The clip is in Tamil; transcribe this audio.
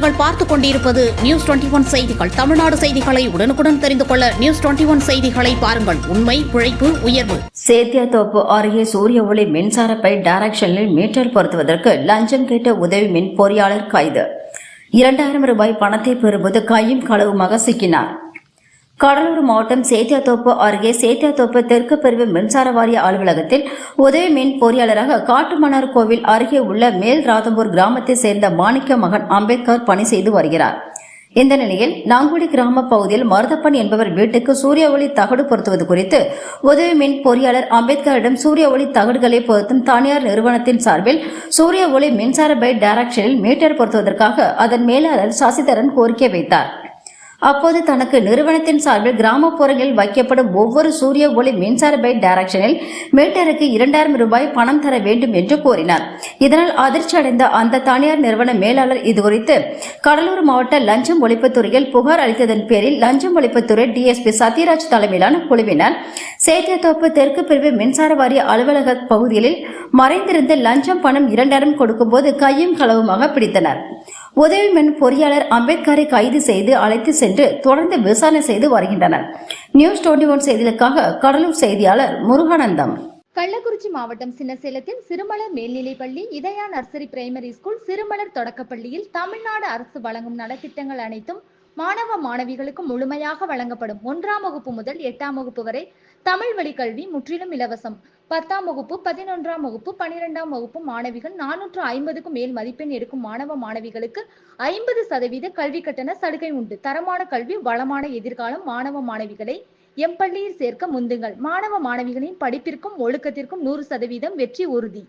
நீங்கள் பார்த்துக் கொண்டிருப்பது நியூஸ் டுவெண்டி ஒன் செய்திகள். தமிழ்நாடு செய்திகளை உடனுக்குடன் தெரிந்து கொள்ள நியூஸ் டுவெண்டி ஒன் செய்திகளை பாருங்கள். உண்மை உழைப்பு உயர்வு. சேத்தியாத்தோப்பு அருகே சூரிய ஒளி மின்சார பை டைரக்ஷனில் மீட்டர் பொருத்துவதற்கு லஞ்சம் கேட்ட உதவி மின் பொறியாளர் கைது. இரண்டாயிரம் ரூபாய் பணத்தை பெறுவது கையும் களவுமாக சிக்கினார். கடலூர் மாவட்டம் சேத்தியாத்தோப்பு அருகே சேத்தியாத்தோப்பு தெற்கு பிரிவு மின்சார வாரிய அலுவலகத்தில் உதவி மின் பொறியாளராக காட்டுமன்னார் கோவில் அருகே உள்ள மேல் ராதம்பூர் கிராமத்தை சேர்ந்த மாணிக்க மகன் அம்பேத்கர் பணி செய்து வருகிறார். இந்த நிலையில் நாங்குடி கிராம பகுதியில் மருதப்பன் என்பவர் வீட்டுக்கு சூரிய ஒளி தகடு பொருத்துவது குறித்து உதவி மின் பொறியாளர் அம்பேத்கரிடம் சூரிய ஒளி தகடுகளை பொருத்தும் தனியார் நிறுவனத்தின் சார்பில் சூரிய ஒளி மின்சார பை டைரக்ஷனில் மீட்டர் பொருத்துவதற்காக அதன் மேலாளர் சசிதரன் கோரிக்கை வைத்தார். அப்போது தனக்கு நிறுவனத்தின் சார்பில் கிராமப்புறங்களில் வைக்கப்படும் ஒவ்வொரு சூரிய ஒளி மின்சார பைட் டைரக்ஷனில் மீட்டருக்கு இரண்டாயிரம் ரூபாய் பணம் தர வேண்டும் என்று கூறினார். இதனால் அதிர்ச்சி அடைந்த அந்த தனியார் நிறுவன மேலாளர் இதுகுறித்து கடலூர் மாவட்ட லஞ்சம் ஒழிப்புத்துறையில் புகார் அளித்ததன் பேரில் லஞ்சம் ஒழிப்புத்துறை டிஎஸ்பி சத்யராஜ் தலைமையிலான குழுவினர் சேத்தியத்தோப்பு தெற்கு பிரிவு மின்சார வாரிய அலுவலக பகுதிகளில் மறைந்திருந்து லஞ்சம் பணம் இரண்டாயிரம் கொடுக்கும்போது கையும் களவுமாக பிடித்தனர். உதவி மின் பொறியாளர் அம்பேத்கரை கைது செய்து அழைத்து சென்று தொடர்ந்து விசாரணை செய்து வருகின்றனர். நியூஸ் டுவெண்டி ஒன் செய்திகளுக்காக கடலூர் செய்தியாளர் முருகானந்தம். கள்ளக்குறிச்சி மாவட்டம் சின்னசேலத்தில் சிறுமலர் மேல்நிலைப்பள்ளி இதயா நர்சரி பிரைமரி ஸ்கூல் சிறுமலர் தொடக்கப்பள்ளியில் தமிழ்நாடு அரசு வழங்கும் நலத்திட்டங்கள் அனைத்தும் மாணவ மாணவிகளுக்கு முழுமையாக வழங்கப்படும் ஒன்றாம் வகுப்பு முதல் எட்டாம் வகுப்பு வரை தமிழ் வழி கல்வி முற்றிலும் இலவசம். பத்தாம் வகுப்பு பதினொன்றாம் வகுப்பு பனிரெண்டாம் வகுப்பு மாணவிகள் நானூற்று ஐம்பதுக்கும் மேல் மதிப்பெண் எடுக்கும் மாணவ மாணவிகளுக்கு ஐம்பது சதவீத கல்வி கட்டண சலுகை உண்டு. தரமான கல்வி வளமான எதிர்காலம் மாணவ மாணவிகளை எம் பள்ளியில் சேர்க்க முந்துங்கள். மாணவ மாணவிகளின் படிப்பிற்கும் ஒழுக்கத்திற்கும் நூறு சதவீதம் வெற்றி உறுதி.